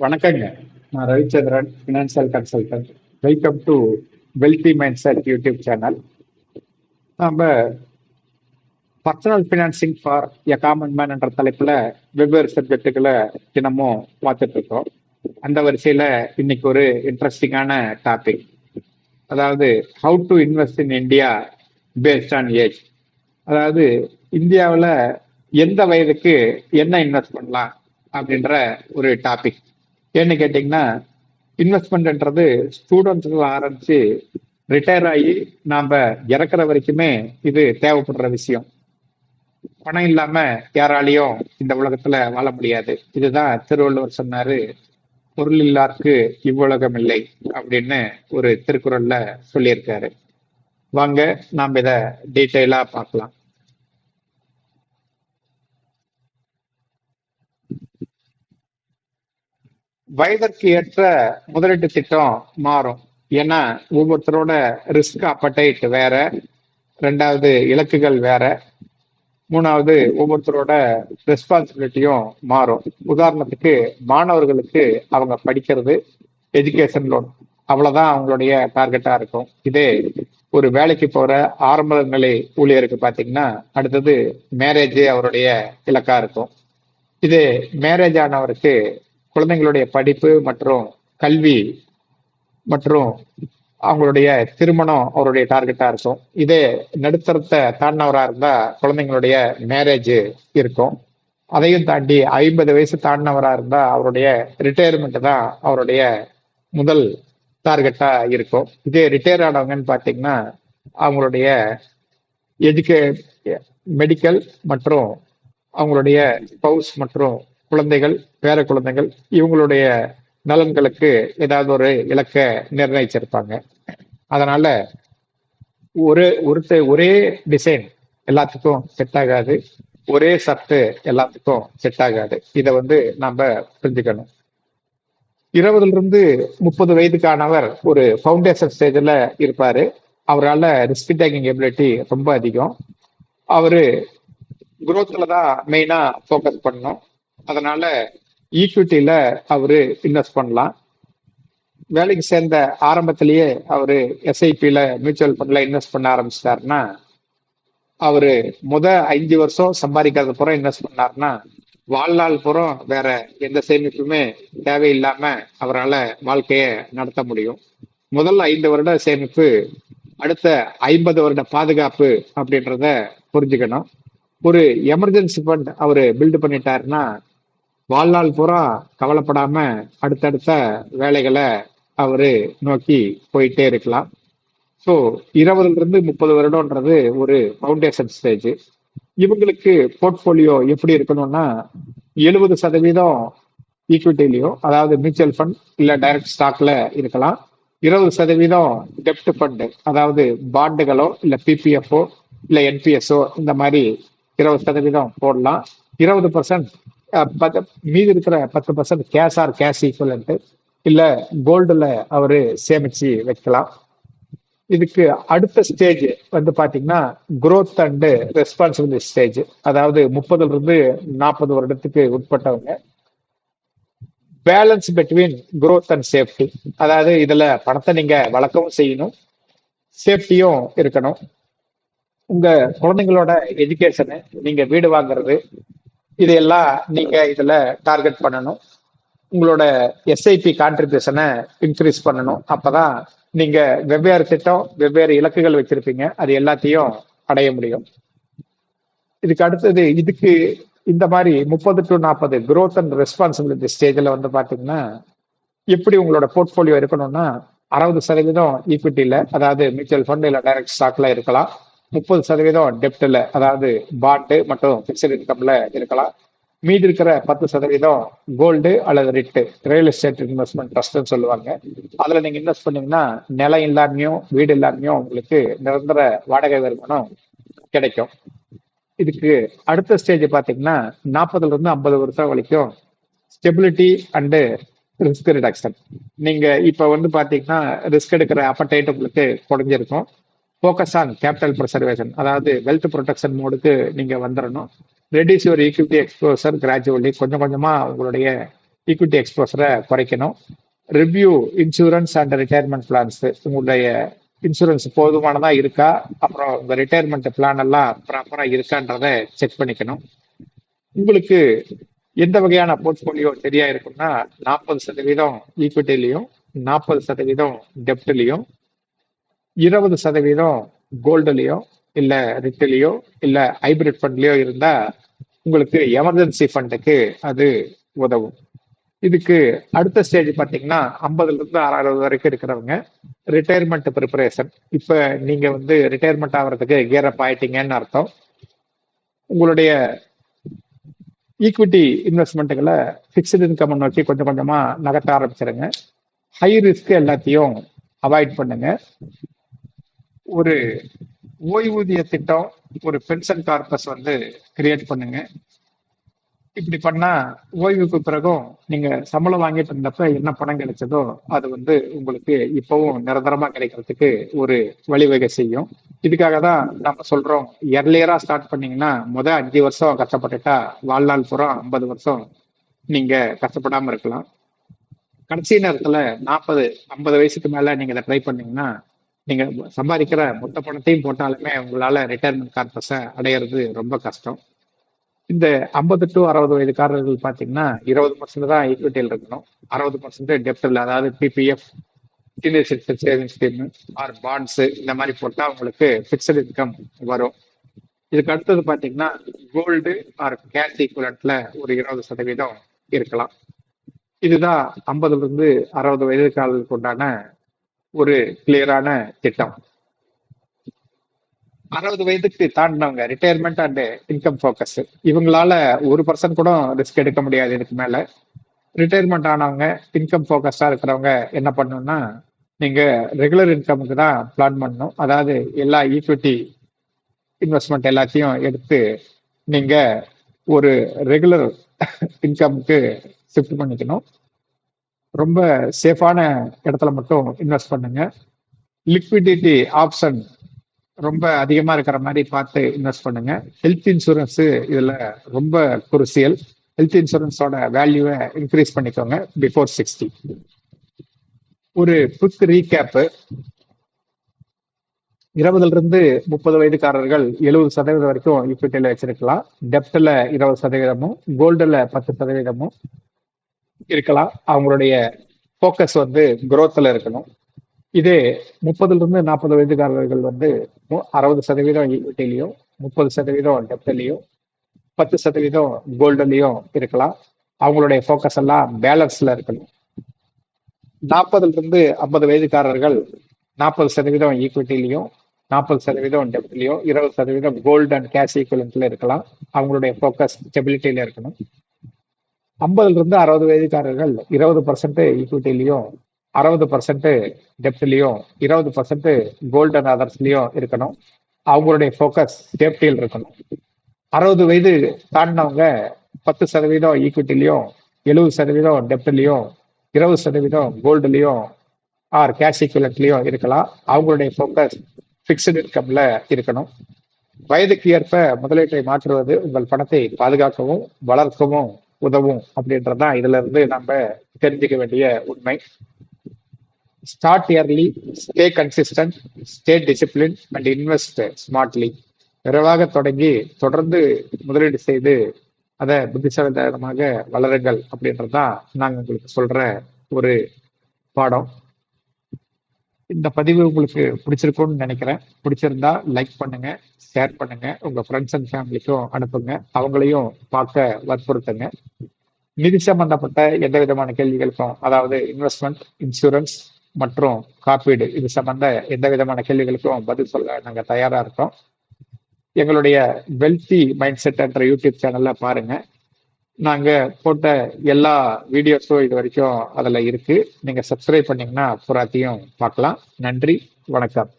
வணக்கங்க. நான் Ravichandran financial consultant welcome to wealthy mindset YouTube channel நம்ம personal financing for a common man என்ற தலைப்பில் வெவ்வேறு சப்ஜெக்டுகளை தினமும் பார்த்துட்டு இருக்கோம் அந்த வரிசையில் இன்னைக்கு ஒரு இன்ட்ரெஸ்டிங்கான டாபிக் அதாவது how to invest in India based on age அதாவது இந்தியாவில் எந்த வயதுக்கு என்ன இன்வெஸ்ட் பண்ணலாம் அப்படின்ற ஒரு டாபிக் ஏன்னு கேட்டிங்கன்னா இன்வெஸ்ட்மெண்ட்ன்றது ஸ்டூடெண்ட்ஸுக்கு ஆரம்பிச்சு ரிட்டையர் ஆகி நாம் இறக்குற வரைக்குமே இது தேவைப்படுற விஷயம். பணம் இல்லாம யாராலையும் இந்த உலகத்துல வாழ முடியாது. இதுதான் திருவள்ளுவர் சொன்னாரு பொருள் இல்லாருக்கு இவ்வுலகம் இல்லை அப்படின்னு ஒரு திருக்குறள்ல சொல்லியிருக்காரு. வாங்க நாம் இதை டீட்டெயிலாக பார்க்கலாம். வயதிற்கு ஏற்ற முதலீட்டு திட்டம் மாறும். ஏன்னா ஒவ்வொருத்தரோட ரிஸ்க் அப்படைட் வேற ரெண்டாவது இலக்குகள் வேற மூணாவது ஒவ்வொருத்தரோட ரெஸ்பான்சிபிலிட்டியும் மாறும். உதாரணத்துக்கு மாணவர்களுக்கு அவங்க படிக்கிறது எஜுகேஷன் லோன் அவ்வளவுதான் அவங்களுடைய டார்கெட்டா இருக்கும். இதே ஒரு வேலைக்கு போற ஆரம்ப நிலை ஊழியருக்கு பாத்தீங்கன்னா அடுத்தது மேரேஜ் அவருடைய இலக்கா இருக்கும். இது மேரேஜ் ஆனவருக்கு குழந்தைங்களுடைய படிப்பு மற்றும் கல்வி மற்றும் அவங்களுடைய திருமணம் அவருடைய டார்கெட்டா இருக்கும். இதே நடுத்தரத்தை தாண்டினவரா இருந்தா குழந்தைங்களுடைய மேரேஜ் இருக்கும். அதையும் தாண்டி ஐம்பது வயசு தாண்டினவரா இருந்தா அவருடைய ரிட்டையர்மெண்ட் தான் அவருடைய முதல் டார்கெட்டா இருக்கும். இதே ரிட்டையர் ஆனவங்கன்னு பாத்தீங்கன்னா அவங்களுடைய எஜுகே மெடிக்கல் மற்றும் அவங்களுடைய ஸ்பவுஸ் மற்றும் குழந்தைகள் பேர குழந்தைகள் இவங்களுடைய நலன்களுக்கு ஏதாவது ஒரு இலக்க நிர்ணயிச்சிருப்பாங்க. அதனால ஒரு ஒருத்த ஒரே டிசைன் எல்லாத்துக்கும் செட் ஆகாது. ஒரே சத்து எல்லாத்துக்கும் செட் ஆகாது. இதை வந்து நம்ம புரிஞ்சுக்கணும். இருபதுல இருந்து முப்பது வயதுக்கானவர் ஒரு ஃபவுண்டேஷன் ஸ்டேஜில் இருப்பாரு. அவரால் ரிஸ்க் டேக்கிங் எபிலிட்டி ரொம்ப அதிகம். அவரு குரோத்தில் தான் மெயினாக ஃபோக்கஸ் பண்ணணும். அதனால ஈக்விட்டியில அவரு இன்வெஸ்ட் பண்ணலாம். வேலைக்கு சேர்ந்த ஆரம்பத்திலேயே அவரு எஸ்ஐபியில மியூச்சுவல் ஃபண்ட்ல இன்வெஸ்ட் பண்ண ஆரம்பிச்சிட்டாருன்னா அவரு முத அஞ்சு வருஷம் சம்பாதிக்கிறது புறம் இன்வெஸ்ட் பண்ணாருன்னா வாழ்நாள் புறம் வேற எந்த சேமிப்புமே தேவையில்லாம அவரால் வாழ்க்கையை நடத்த முடியும். முதல் ஐந்து வருட சேமிப்பு அடுத்த ஐம்பது வருட பாதுகாப்பு அப்படின்றத புரிஞ்சுக்கணும். ஒரு எமர்ஜென்சி ஃபண்ட் அவரு பில்டு பண்ணிட்டாருன்னா வாழ்நாள் பூரா கவலைப்படாம அடுத்தடுத்த வேலைகளை அவரு நோக்கி போயிட்டே இருக்கலாம். ஸோ இருபதுல இருந்து முப்பது வருடம்ன்றது ஒரு ஃபவுண்டேஷன் ஸ்டேஜ் இவங்களுக்கு போர்ட்ஃபோலியோ எப்படி இருக்கணும்னா எழுபது சதவீதம் ஈக்விட்டிலையோ அதாவது மியூச்சுவல் ஃபண்ட் இல்லை டைரக்ட் ஸ்டாக்ல இருக்கலாம். இருபது சதவீதம் டெப்ட் ஃபண்டு அதாவது பாண்டுகளோ இல்லை பிபிஎஃப்ஓ இல்லை என்பிஎஸ்ஓ இந்த மாதிரி இருபது சதவீதம் போடலாம். இருபது பர்சன்ட் மீதி இருக்கிற பத்து percent cash or cash equivalent இல்லை கோல்டில் அவர் சேமிச்சு வைக்கலாம். இதுக்கு அடுத்த ஸ்டேஜ் வந்து பார்த்தீங்கன்னா குரோத் அண்டு ரெஸ்பான்சிபிலிட்டி ஸ்டேஜ் அதாவது முப்பதுலேருந்து நாற்பது வருடத்துக்கு உட்பட்டவங்க. Balance between growth and safety அதாவது இதில் பணத்தை நீங்கள் வளர்க்கவும் செய்யணும். சேஃப்டியும் இருக்கணும். உங்கள் குழந்தைங்களோட எஜுகேஷனு நீங்கள் வீடு வாங்குறது இதையெல்லாம் நீங்க இதுல டார்கெட் பண்ணணும். உங்களோட எஸ்ஐபி கான்ட்ரிபியூஷனை இன்க்ரீஸ் பண்ணணும். அப்பதான் நீங்க வெவ்வேறு திட்டம் வெவ்வேறு இலக்குகள் வச்சிருப்பீங்க. அது எல்லாத்தையும் அடைய முடியும். இதுக்கு அடுத்தது இதுக்கு இந்த மாதிரி முப்பது டு நாற்பது growth அண்ட் ரெஸ்பான்சிபிலிட்டி ஸ்டேஜில் வந்து பார்த்தீங்கன்னா எப்படி உங்களோட போர்ட்ஃபோலியோ இருக்கணும்னா அறுபது சதவீதம் ஈக்விட்டியில் அதாவது மியூச்சுவல் ஃபண்ட் இல்லை டைரக்ட் ஸ்டாக்ல இருக்கலாம். முப்பது சதவீதம் டெப்டில் அதாவது பாண்டு மற்றும் பிக்சட் இன்கம்ல இருக்கலாம். மீதி இருக்கிற பத்து சதவீதம் கோல்டு அல்லது ரிட்டு ரியல் எஸ்டேட் இன்வெஸ்ட்மெண்ட் ட்ரஸ்ட்னு சொல்லுவாங்க. அதில் நீங்கள் இன்வெஸ்ட் பண்ணீங்கன்னா நிலம் இல்லாமையும் வீடு இல்லாமையும் உங்களுக்கு நிரந்தர வாடகை வருமானம் கிடைக்கும். இதுக்கு அடுத்த ஸ்டேஜ் பார்த்தீங்கன்னா நாற்பதுலேருந்து ஐம்பது வருஷம் வரைக்கும் ஸ்டெபிலிட்டி அண்டு ரிஸ்க் ரிடக்ஷன் நீங்கள் இப்போ வந்து பார்த்தீங்கன்னா ரிஸ்க் எடுக்கிற அப்பட்டைட் உங்களுக்கு குறைஞ்சிருக்கும். ஃபோக்கஸ் ஆன் கேபிட்டல் ப்ரிசர்வேஷன் அதாவது வெல்த் ப்ரொடெக்ஷன் மோடுக்கு நீங்கள் வந்துடணும் reduce your equity exposure gradually கொஞ்சம் கொஞ்சமாக உங்களுடைய ஈக்விட்டி எக்ஸ்போசரை குறைக்கணும். Review insurance and retirement plans உங்களுடைய இன்சூரன்ஸ் போதுமானதா இருக்கா? அப்புறம் இந்த ரிட்டையர்மெண்ட் பிளான் எல்லாம் ப்ராப்பராக இருக்கான்றத செக் பண்ணிக்கணும். உங்களுக்கு எந்த வகையான போர்ட்ஃபோலியோ சரியா இருக்கும்னா நாற்பது சதவீதம் ஈக்விட்டிலையும் நாற்பது சதவீதம் டெப்ட்லையும் இருபது சதவீதம் கோல்டுலையோ இல்லை ரிட்டிலையோ இல்லை ஹைபிரிட் ஃபண்ட்லேயோ இருந்தால் உங்களுக்கு எமர்ஜென்சி ஃபண்டுக்கு அது உதவும். இதுக்கு அடுத்த ஸ்டேஜ் பார்த்தீங்கன்னா ஐம்பதுலேருந்து ஆறாயிரம் அறுபது வரைக்கும் இருக்கிறவங்க ரிட்டையர்மெண்ட் ப்ரிப்பரேஷன் இப்போ நீங்கள் வந்து ரிட்டையர்மெண்ட் ஆகிறதுக்கு கியர் அப் ஆயிட்டீங்கன்னு அர்த்தம். உங்களுடைய ஈக்விட்டி இன்வெஸ்ட்மெண்ட்டுகளை ஃபிக்ஸ்டு இன்கம் நோக்கி கொஞ்சம் கொஞ்சமாக நகர்த்த ஆரம்பிச்சிருங்க. ஹை ரிஸ்க் எல்லாத்தையும் அவாய்ட் பண்ணுங்க. ஒரு ஓய்வூதிய திட்டம் ஒரு பென்ஷன் கார்பஸ் வந்து கிரியேட் பண்ணுங்க. இப்படி பண்ணா ஓய்வுக்கு பிறகும் நீங்க சம்பளம் வாங்கிட்டு இருந்தப்ப என்ன பணம் கிடைச்சதோ அது வந்து உங்களுக்கு இப்பவும் நிரந்தரமா கிடைக்கிறதுக்கு ஒரு வழிவகை செய்யும். இதுக்காக தான் நம்ம சொல்றோம் எர்லியரா ஸ்டார்ட் பண்ணீங்கன்னா முத அஞ்சு வருஷம் கஷ்டப்பட்டுட்டா வாழ்நாள் பூரா ஐம்பது வருஷம் நீங்க கஷ்டப்படாம இருக்கலாம். கடைசி நேரத்துல நாற்பது ஐம்பது வயசுக்கு மேல நீங்க இதை ட்ரை பண்ணீங்கன்னா நீங்க சம்பாதிக்கிற மொத்த பணத்தையும் போட்டாலுமே உங்களால ரிட்டையர்மெண்ட் கார்பஸை அடையிறது ரொம்ப கஷ்டம். இந்த ஐம்பது டு அறுபது வயதுக்காரர்கள் பார்த்தீங்கன்னா இருபது பர்சன்ட் தான் ஈக்விட்டியில் இருக்கணும். அறுபது பர்சன்ட் டெப்டில் அதாவது PPF senior citizen saving scheme or bonds இந்த மாதிரி போட்டால் உங்களுக்கு ஃபிக்ஸட் இன்கம் வரும். இதுக்கு அடுத்தது பார்த்தீங்கன்னா கோல்டு ஆர் கேஷ் ஈக்குவலண்ட்ல ஒரு இருபது சதவீதம் இருக்கலாம். இதுதான் ஐம்பதுல இருந்து அறுபது வயதுக்காரர்களுக்கு உண்டான ஒரு கிளியரான திட்டம். அறுபது வயதுக்கு தாண்டினவங்க ரிட்டையர்மெண்ட் அண்ட் இன்கம் ஃபோக்கஸ் இவங்களால ஒரு பர்சன்ட் கூட ரிஸ்க் எடுக்க முடியாது இதுக்கு மேல. ரிட்டையர்மெண்ட் ஆனவங்க இன்கம் ஃபோக்கஸா இருக்கிறவங்க என்ன பண்ணணும்னா நீங்க ரெகுலர் இன்கமுக்கு தான் பிளான் பண்ணணும். அதாவது எல்லா ஈக்விட்டி இன்வெஸ்ட்மெண்ட் எல்லாத்தையும் எடுத்து நீங்க ஒரு ரெகுலர் இன்கமுக்கு ஷிஃப்ட் பண்ணிக்கணும். ரொம்ப சேஃபான இடத்துல மட்டும் இன்வெஸ்ட் பண்ணுங்க. லிக்விடிட்டி ஆப்ஷன் ரொம்ப அதிகமாக இருக்கிற மாதிரி பார்த்து இன்வெஸ்ட் பண்ணுங்க. ஹெல்த் இன்சூரன்ஸ் இதில் ரொம்ப குருசியல் ஹெல்த் இன்சூரன்ஸோட வேல்யூவை இன்க்ரீஸ் பண்ணிக்கோங்க பிஃபோர் சிக்ஸ்டி ஒரு குவிக் ரீகேப்பு இருபதுலேருந்து முப்பது வயதுக்காரர்கள் எழுபது சதவீதம் வரைக்கும் ஈக்விட்டியில வச்சிருக்கலாம். டெப்டில் இருபது சதவீதமும் கோல்டில் பத்து சதவீதமும் இருக்கலாம். அவங்களுடைய ஃபோக்கஸ் வந்து குரோத்தில் இருக்கணும். இதே முப்பதுல இருந்து நாற்பது வயதுக்காரர்கள் வந்து அறுபது சதவீதம் ஈக்விட்டிலையும் முப்பது சதவீதம் டெப்ட்லையும் பத்து சதவீதம் கோல்டுலையும் இருக்கலாம். அவங்களுடைய ஃபோக்கஸ் எல்லாம் பேலன்ஸ்ல இருக்கணும். நாற்பதுல இருந்து ஐம்பது வயதுக்காரர்கள் நாற்பது சதவீதம் ஈக்விட்டிலையும் நாற்பது சதவீதம் டெப்ட்லையும் இருபது சதவீதம் கோல்டு அண்ட் கேஷ் ஈக்குவலன்ட்ல இருக்கலாம். அவங்களுடைய ஃபோக்கஸ் ஸ்டெபிலிட்டியில இருக்கணும். ஐம்பதுல இருந்து அறுபது வயதுக்காரர்கள் இருபது பர்சன்ட் ஈக்விட்டிலையும் அறுபது பர்சன்ட் டெப்ட்லையும் இருபது பர்சன்ட் கோல்டு அண்ட் அதர்ஸ்லயும் இருக்கணும். அவங்களுடைய ஃபோக்கஸ் சேஃப்டியில் இருக்கணும். அறுபது வயது தாண்டினவங்க பத்து சதவீதம் ஈக்விட்டிலையும் எழுபது சதவீதம் டெப்ட்லையும் இருபது சதவீதம் கோல்டுலையும் ஆர் கேஷ் ஈக்குவலண்ட்லயும் இருக்கலாம். அவங்களுடைய ஃபோக்கஸ் ஃபிக்ஸ்டு இன்கம்ல இருக்கணும். வயதுக்கு ஏற்ப முதலீட்டை மாற்றுவது உங்கள் பணத்தை பாதுகாக்கவும் வளர்க்கவும் உதவும் அப்படின்றதான் இதுல இருந்து நம்ம தெரிஞ்சுக்க வேண்டிய உண்மை. Start early stay consistent stay discipline and invest smartly விரைவாக தொடங்கி தொடர்ந்து முதலீடு செய்து அதை புத்திசாலித்தனமாக வளருங்கள் அப்படின்றதான் நாங்கள் உங்களுக்கு சொல்ற ஒரு பாடம். இந்த பதிவு உங்களுக்கு பிடிச்சிருக்கும்னு நினைக்கிறேன். பிடிச்சிருந்தா லைக் பண்ணுங்க ஷேர் பண்ணுங்க உங்க ஃப்ரெண்ட்ஸ் அண்ட் ஃபேமிலிக்கும் அனுப்புங்க. அவங்களையும் பார்க்க வற்புறுத்துங்க. நிதி சம்பந்தப்பட்ட எந்த விதமான கேள்விகளுக்கும் அதாவது இன்வெஸ்ட்மெண்ட் இன்சூரன்ஸ் மற்றும் காப்பீடு இது சம்பந்த எந்த விதமான கேள்விகளுக்கும் பதில் சொல்ல நாங்க தயாரா இருக்கோம். எங்களுடைய வெல்த்தி மைண்ட் செட் என்ற யூடியூப் சேனல்ல பாருங்க. நாங்க போட்ட எல்லா வீடியோஸும் இது வரைக்கும் அதுல இருக்கு. நீங்க சப்ஸ்கிரைப் பண்ணீங்கன்னா புறாத்தையும் பார்க்கலாம். நன்றி வணக்கம்.